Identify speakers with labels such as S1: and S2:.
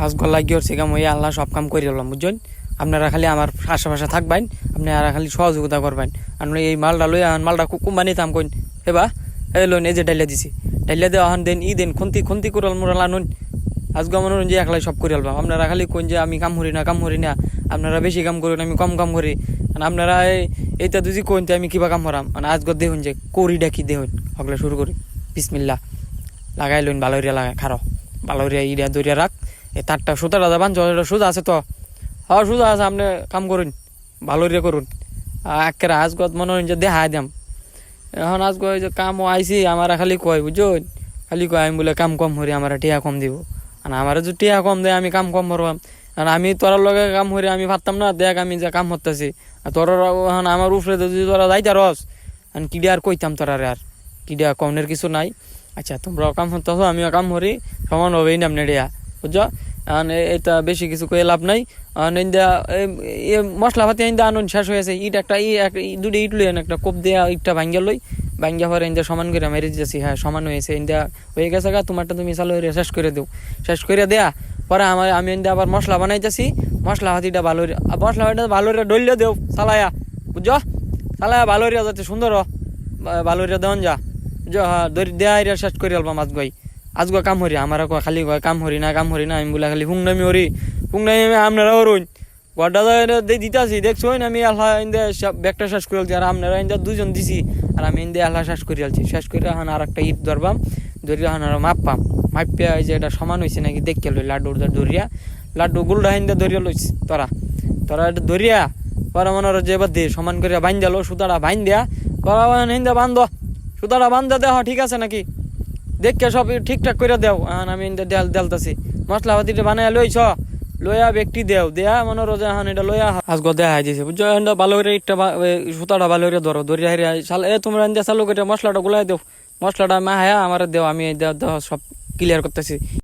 S1: আজ গলা গিয়ে হচ্ছে কাম ওই আল্লাহ সব কাম করে দিলাম বুঝছেন? আপনারা খালি আমার আশেপাশে থাকবেন, আপনি আপনারা খালি সহযোগিতা করবেন। আপনি এই মালটা লই আন, মালটা কুম্বা নিতাম কইন হেবা এই লোন এই যে ডাইলা দিছি, ডাইলা দেওয়া হন দেন, ই দেন, খুন্তি খুন্তি কুড়াল মুরাল আনুন। আজকে মনে হন যে একলাই সব করে আলবাম আপনারা খালি কোন যে আমি কাম করি না, কাম করি না, আপনারা বেশি কাম করুন, আমি কম কাম করি। আর আপনারা এই- এইটা দুজি কোন আমি কিবা কাম করাম। মানে আজকে দেখুন যে করিটা কি দেখুন। হকলে শুরু করি। বিসমিল্লা লাগাই লইন বালরিয়া লাগাই, খারো। বালরিয়া ইরিয়া দরিয়া রাখ। এই তারটা সুতাটা যাবান জলটা সুদা আছে তো। হ্যাঁ সুদা আছে, আপনি কাম করুন বালরিয়া করুন। একের আজগত মনে হন যে দেখাই দাম এখন আজকে ওই যে কাম আইসি আমার খালি কয় বুঝুন খালি কয়, আমি বলে কাম কম করি, আমার টিয়া কম দিব। আর আমার যদি টিয়া কম দেয়, আমি কাম কম করবাম। আর আমি তোর লগে কাম করি, আমি ভাবতাম না, দেখ আমি যে কাম করতেছি। আর তোর এখন আমার উপরে যদি তোরা যাইতা রস আর কিডা আর কইতাম তোরা আর? কিডা কমনের কিছু নাই? আচ্ছা তোমরা কাম করতেছো, আমিও কাম করি, সমান হবেই না টিয়া। বুঝছ? এখন এটা বেশি কিছু কয়ে লাভ নাই। এখন ইন্দা এ মশলা পাতি ইন্দা আনুন, শেষ হয়েছে ইট একটা দুটো ইট লইন একটা কোপ দেয়া ইটটা ভাঙ্গা লই। ভাঙ্গা পরে ইন্দা সমান করে মেরে দিতেছি। হ্যাঁ সমান হয়েছে ইন্দা হয়ে গেছে গা, তোমারটা তুমি চালু হয়ে শেষ করে দেও। শেষ করে দেয়া, পরে আমার আমি ইন্দা আবার মশলা বানাইতেছি। মশলা হাতিটা ভালো মশলা হাতিটা ভালো করে ডলিয়ে দেও, চালায়া। বুঝছ? চালায়া ভালো করে যাতে সুন্দর ভালো করে দেওয়ান যা। বুঝছ? হ্যাঁ দেয়া শেষ করে আলবাম আজ গই। আজকে কাম হরি, আমার কয় খালি কয় কাম হরি না, কাম হরি না, আমি বলে খালি হুংনামি হরি। হুংনামি আপনারা হরুন। গড্ডা দিয়ে দিতাছি, দেখছ আমি আল্লাহ ইন্দে ব্যাগটা শেষ করে আর আপনারা ইন্দে দুজন দিছি, আর আমি ইন্দে আল্লাহ শেষ করে আলছি। শেষ করে এখন আর একটা ইট ধরবাম ধরি এখন আর মাপ পাম। মাপিয়া এই যে এটা সমান হয়েছে নাকি, দেখে লই লাড্ডুর ধরিয়া। লাড্ডু গুলডা হিন্দে ধরিয়া লইছি, তোরা। তোরা এটা ধরিয়া, পরে মনে যে এবার দে, সমান করে বাইন দিলো সুতাটা বাইন দেয়া করা হিন্দে বান্ধ সুতাটা বান্ধ দেওয়া ঠিক আছে নাকি? দেখকে সব ঠিকঠাক করে দেও। এখন আমি দেল দেলতাছি। মশলা পাতিটা বানায় লইছ, লইয়া ব্যক্তি দেও। দেয়া মনে রোজা এখন এটা লইয়া গো দেয়া হাই দিছে বুঝছ এটা ভালো করে ইটটা সুতাটা ভালো করে ধরো, ধরিয়া হারিয়া চাল এ, তোমরা এনে চালু করে মশলাটা গুলাই দেও। মশলাটা মা হায়া আমার দেও, আমি সব ক্লিয়ার করতেছি।